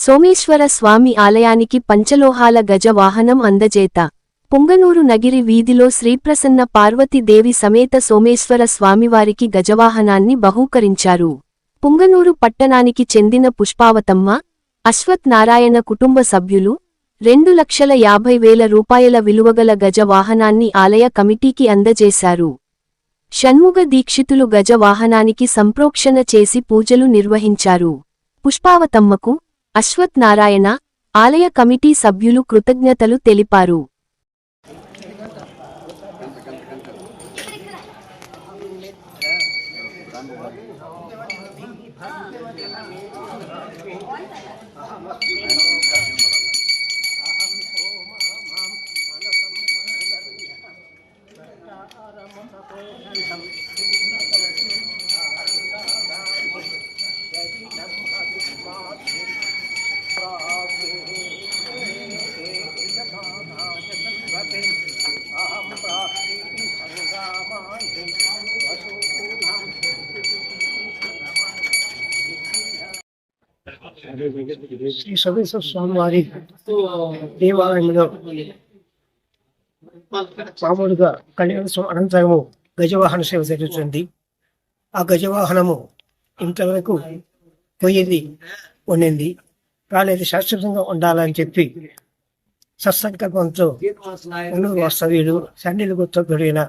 సోమేశ్వర స్వామి ఆలయానికి పంచలోహాల గజ వాహనం అందజేత. పుంగనూరు నగిరి వీధిలో శ్రీప్రసన్న పార్వతీదేవి సమేత సోమేశ్వర స్వామివారికి గజవాహనాన్ని బహూకరించారు. పుంగనూరు పట్టణానికి చెందిన పుష్పావతమ్మ అశ్వత్ నారాయణ కుటుంబ సభ్యులు రెండు లక్షల యాభై వేల రూపాయల విలువగల గజ వాహనాన్ని ఆలయ కమిటీకి అందజేశారు. షణ్ముగ దీక్షితులు గజ వాహనానికి సంప్రోక్షణ చేసి పూజలు నిర్వహించారు. పుష్పావతమ్మకు అశ్వత్ నారాయణ ఆలయ కమిటీ సభ్యులు కృతజ్ఞతలు తెలిపారు. శ్రీ సోమేశ్వర స్వామి వారి దేవాలయంలో మామూలుగా కళ్యాణోత్సవం అనంతరము గజవాహన సేవ జరుగుతుంది. ఆ గజవాహనము ఇంతవరకు పోయేది ఉండింది రాలేదు శాశ్వతంగా ఉండాలని చెప్పి సత్సంకల్పంతో ఉన్నూరు వాస్తవ్యుడు సండిలు గుర్తొడిగిన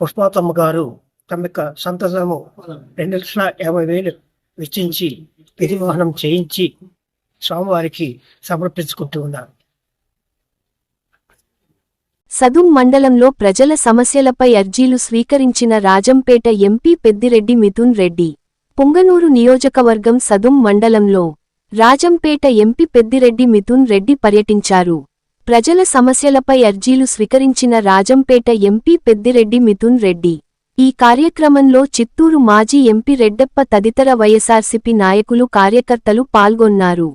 పుష్పాతమ్మ గారు తమ యొక్క సంతసము రెండు లక్షల యాభై వేలు వెచ్చించి గిరివాహనం చేయించి స్వామివారికి సమర్పించుకుంటూ ఉన్నారు సదుం మండలంలో ప్రజల సమస్యలపై అర్జీలు స్వీకరించిన రాజంపేట ఎంపీ పెద్దిరెడ్డి మిథున్ రెడ్డి. పుంగనూరు నియోజకవర్గం సదుం మండలంలో రాజంపేట ఎంపీ పెద్దిరెడ్డి మిథున్ రెడ్డి పర్యటించారు. ప్రజల సమస్యలపై అర్జీలు స్వీకరించిన రాజంపేట ఎంపీ పెద్దిరెడ్డి మిథున్ రెడ్డి. ఈ కార్యక్రమంలో చిత్తూరు మాజీ ఎంపీ రెడ్డప్ప తదితర వైఎస్ఆర్సీపీ నాయకులు కార్యకర్తలు పాల్గొన్నారు.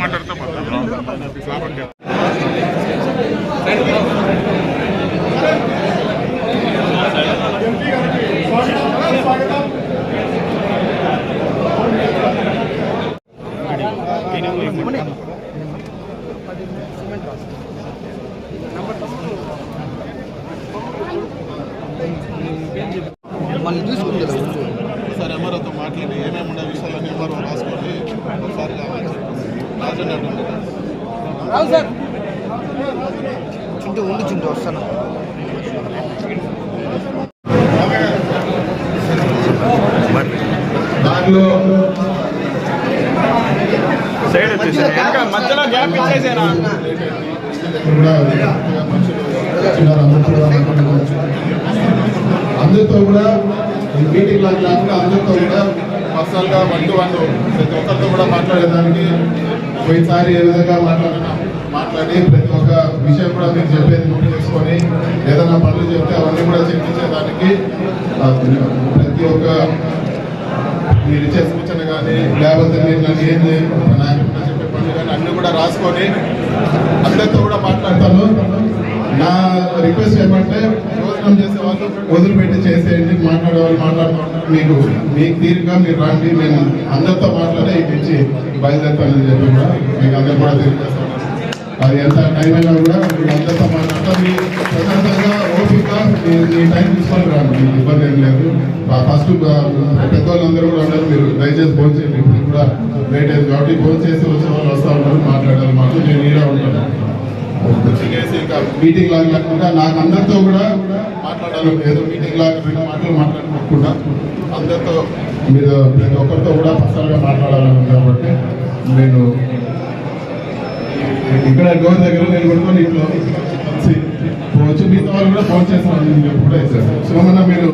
మాట్లాడుతూ. మళ్ళీ చూసుకుంటారు ఒకసారి ఎంఆర్ఓతో మాట్లాడి ఏమేమి ఉన్న విషయాలన్నీ ఎంఆర్ఓ రాసుకొని ఒకసారి చుంటూ ఉండి చుంటూ వస్తాను. సైడ్ వచ్చేసి మధ్యలో గ్యాప్ ఇచ్చేసేనా కూడా మనుషులు వచ్చినారు అందరూ కూడా మాట్లాడుకోవచ్చు. అందరితో కూడా మీటింగ్ లాంటి లేకుండా అందరితో కూడా పర్సనల్గా వన్ టు వన్ ప్రతి ఒక్కరితో కూడా మాట్లాడేదానికి పోయినసారి ఏ విధంగా మాట్లాడినా మాట్లాడి ప్రతి ఒక్క విషయం కూడా మీరు చెప్పేది గుర్తు చేసుకొని ఏదైనా పనులు చెప్తే అవన్నీ కూడా చర్చించేదానికి ప్రతి ఒక్క మీరు ఇచ్చే సూచన కానీ లేకపోతే మీరు నాకు ఏంది నాయకుడు చెప్పే పనులు కానీ అన్నీ కూడా రాసుకొని నా రిక్వెస్ట్ ఏమంటే భోజనం చేసే వాళ్ళు వదిలిపెట్టి చేసేయండి మాట్లాడే వాళ్ళు మాట్లాడుతూ మీకు మీకు తీరుగా మీరు రండి నేను అందరితో మాట్లాడే ఇటు నుంచి బయలుదేరుతానని చెప్పి కూడా మీకు అందరు కూడా తెలియజేస్తాను అది ఎంత టైం అయినా కూడా మీరు అందరితో మాట్లాడతా మీ ప్రశాంతంగా ఓపిక మీ మీ టైం తీసుకొని రండి మీకు ఇబ్బంది ఏం లేదు. ఫస్ట్ పెద్దవాళ్ళందరూ కూడా ఉన్నారు మీరు దయచేసి ఫోన్ చేయండి. ఇప్పుడు కూడా లేట్ అయింది కాబట్టి ఫోన్ చేసి వచ్చే వాళ్ళు వస్తూ ఉంటారు మాట్లాడాలి మాకు నేను ఈడ ఉంటాను. చేసి ఇంకా మీటింగ్ లాగా లేకుండా నాకు అందరితో కూడా మాట్లాడాలి ఏదో మీటింగ్ లాగా రెండు మాటలు మాట్లాడుకోకుండా అందరితో మీరు ప్రతి ఒక్కరితో కూడా పర్సనల్గా మాట్లాడాలని కాబట్టి నేను ఇక్కడ డోర్ దగ్గర నేను పడుకొని ఇంట్లో కలిసి పోవచ్చు మిగతా వాళ్ళు కూడా ఫోన్ చేస్తాను కూడా సోమన్న మీరు